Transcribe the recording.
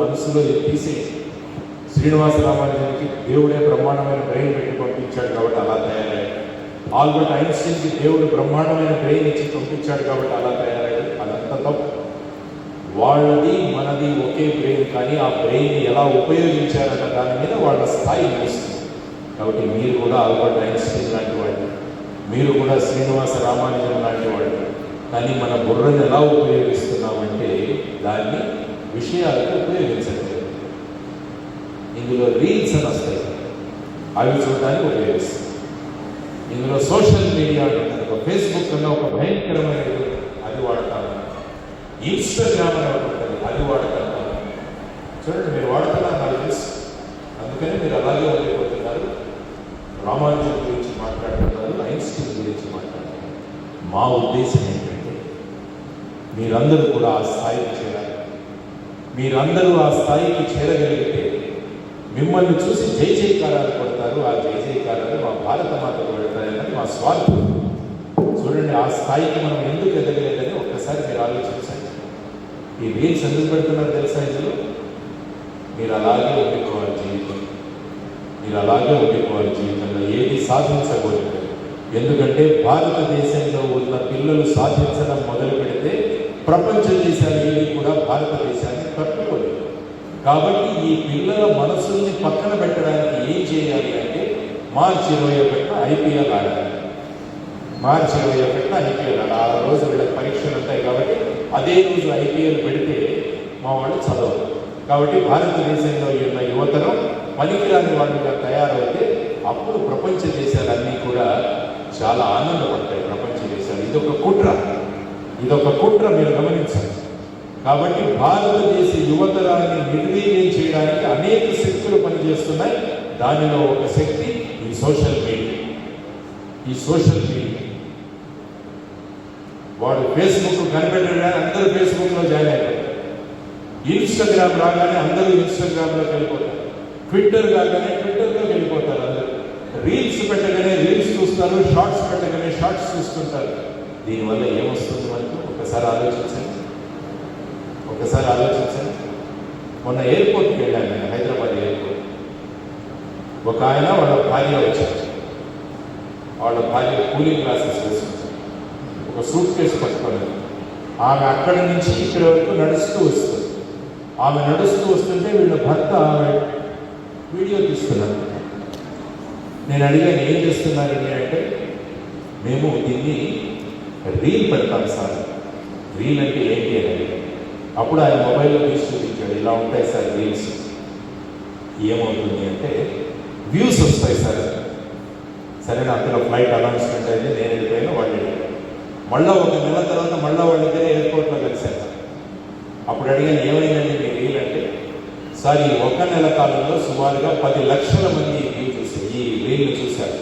మనసులో ఇది తీసి శ్రీనివాస దేవుడే బ్రహ్మాండమైన బ్రెయిన్ పెట్టి పంపించాడు కాబట్టి అలా తయారయ్యాడు. ఆల్బర్ట్ ఐన్స్టీన్కి దేవుడు బ్రహ్మాండమైన బ్రెయిన్ ఇచ్చి పంపించాడు కాబట్టి అలా తయారయ్యాడు. అదంతా తప్పు. వాళ్ళది మనది ఒకే బ్రెయిన్ కానీ ఆ బ్రెయిన్ ఎలా ఉపయోగించారన్న దాని మీద వాళ్ళ స్థాయి నడుస్తుంది కాబట్టి మీరు కూడా ఆల్బర్ట్ ఐన్స్టీన్ లాంటి వాళ్ళు. మీరు కూడా శ్రీనివాస రామానుజన్ లాంటి వాళ్ళు. కానీ మన బుర్రను ఎలా ఉపయోగిస్తున్నామంటే దాన్ని విషయాలకు ఉపయోగించట్లేదు ఇందులో రీల్స్ అని వస్తాయి. అవి చూడడానికి ఉపయోగిస్తాయి ఇందులో సోషల్ మీడియా ఒక ఫేస్బుక్ అన్న ఒక భయంకరమైన అది వాడతాను ఇన్స్టాగ్రామ్ అని ఉంటుంది. అది వాడతాను చూడండి మీరు వాడుతున్నారు నాకు తెలుసు. అందుకని మీరు అలాగే ఉండిపోతున్నారు రామానుజన్ గురించి మాట్లాడుతున్నారు ఐన్స్టీన్ గురించి మాట్లాడుతున్నారు. మా ఉద్దేశం ఏంటంటే మీరందరూ కూడా ఆ స్థాయికి చేయాలి మీరందరూ ఆ స్థాయికి చేరగలిగితే మిమ్మల్ని చూసి జై జయకారాలు కొడతారు. ఆ జై జయకారాలు మా భారత మాతకు పెడతారని మా స్వార్థం. చూడండి ఆ స్థాయికి మనం ఎందుకు ఎదగలేదని ఒక్కసారి మీరు ఆలోచించండి. ఈ రీల్స్ ఎందుకు పెడుతున్నారు తెలుసా ఇందులో? మీరు అలాగే ఉండిపోవాలి జీవితం మీరు అలాగే ఉండిపోవాలి జీవితంలో. ఏది సాధించకూడదు ఎందుకంటే భారతదేశంలో ఉన్న పిల్లలు సాధించడం మొదలు పెడితే ప్రపంచ దేశాలు ఏవి కాబట్టి ఈ పిల్లల మనసుల్ని పక్కన పెట్టడానికి ఏం చేయాలి అంటే మార్చి ఇరవై ఒకటిన ఐపీఎల్ ఆడాలి. మార్చి ఇరవై ఒకటిన ఐపీఎల్ ఆడాలి. ఆ రోజు వీళ్ళకి పరీక్షలు ఉంటాయి కాబట్టి అదే రోజు ఐపీఎల్ పెడితే మా వాళ్ళు చదవరు. కాబట్టి భారతదేశంలో ఉన్న యువతరం పనికిరాని వాళ్ళుగా తయారవుతే అప్పుడు ప్రపంచ దేశాలన్నీ కూడా చాలా ఆనందపడతాయి ప్రపంచ దేశాలు. ఇదొక కుట్ర. ఇదొక కుట్ర మీరు గమనించాలి. కాబట్టి భారతదేశ యువత చేస్తున్నాయి. దానిలో ఒక శక్తి ఈ సోషల్ మీడియా ఈ సోషల్ మీడియా వాడు ఫేస్బుక్ కనిపెట్టగానే అందరూ ఫేస్బుక్లో జాయిన్ అయిపోతారు. ఇన్స్టాగ్రామ్ రాగానే అందరూ ఇన్స్టాగ్రామ్లోకి వెళ్ళిపోతారు. ట్విట్టర్ రాగానే ట్విట్టర్లోకి వెళ్ళిపోతారు అందరూ. రీల్స్ పెట్టగానే రీల్స్ చూస్తారు షార్ట్స్ పెట్టగానే షార్ట్స్ చూస్తుంటారు. దీనివల్ల ఏమొస్తుంది మనకు? ఒకసారి ఆలోచించండి. ఒకసారి ఆలోచించండి. మొన్న ఎయిర్పోర్ట్కి వెళ్ళాను నేను హైదరాబాద్ ఒక ఆయన వాళ్ళ భార్య వచ్చారు. వాళ్ళ భార్య కూలింగ్ క్లాసెస్ వేసుకుంటారు ఒక సూట్ కేసు పట్టుకోలేదు. ఆమె అక్కడి నుంచి ఇక్కడ వరకు నడుస్తూ వస్తుంది. ఆమె నడుస్తూ వస్తుంటే వీళ్ళ భర్త ఆమె వీడియో తీస్తున్నారు. నేను అడిగాను ఏం చేస్తున్నారని అంటే మేము దీన్ని రీల్ పెడతాం సార్. రీల్ అంటే ఏంటి? అని అప్పుడు ఆయన మొబైల్లో తీసి చూపించాడు. ఇలా ఉంటాయి సార్ రీల్స్. ఏమవుతుంది? అంటే వ్యూస్ వస్తాయి సార్. సరే అందులో ఫ్లైట్ అనౌన్స్మెంట్ అయితే నేను వెళ్ళిపోయినా వాళ్ళు వెళ్ళిపోయాను మళ్ళీ ఒక నెల తర్వాత మళ్ళీ వాళ్ళిద్దరే ఎయిర్పోర్ట్లో కలిశాను అప్పుడు అడిగాను ఏమైందండి మీ రీల్ అంటే? సార్ ఈ ఒక నెల కాలంలో సుమారుగా పది లక్షల మంది ఈ వ్యూ చూసి ఈ రీల్ చూశారు.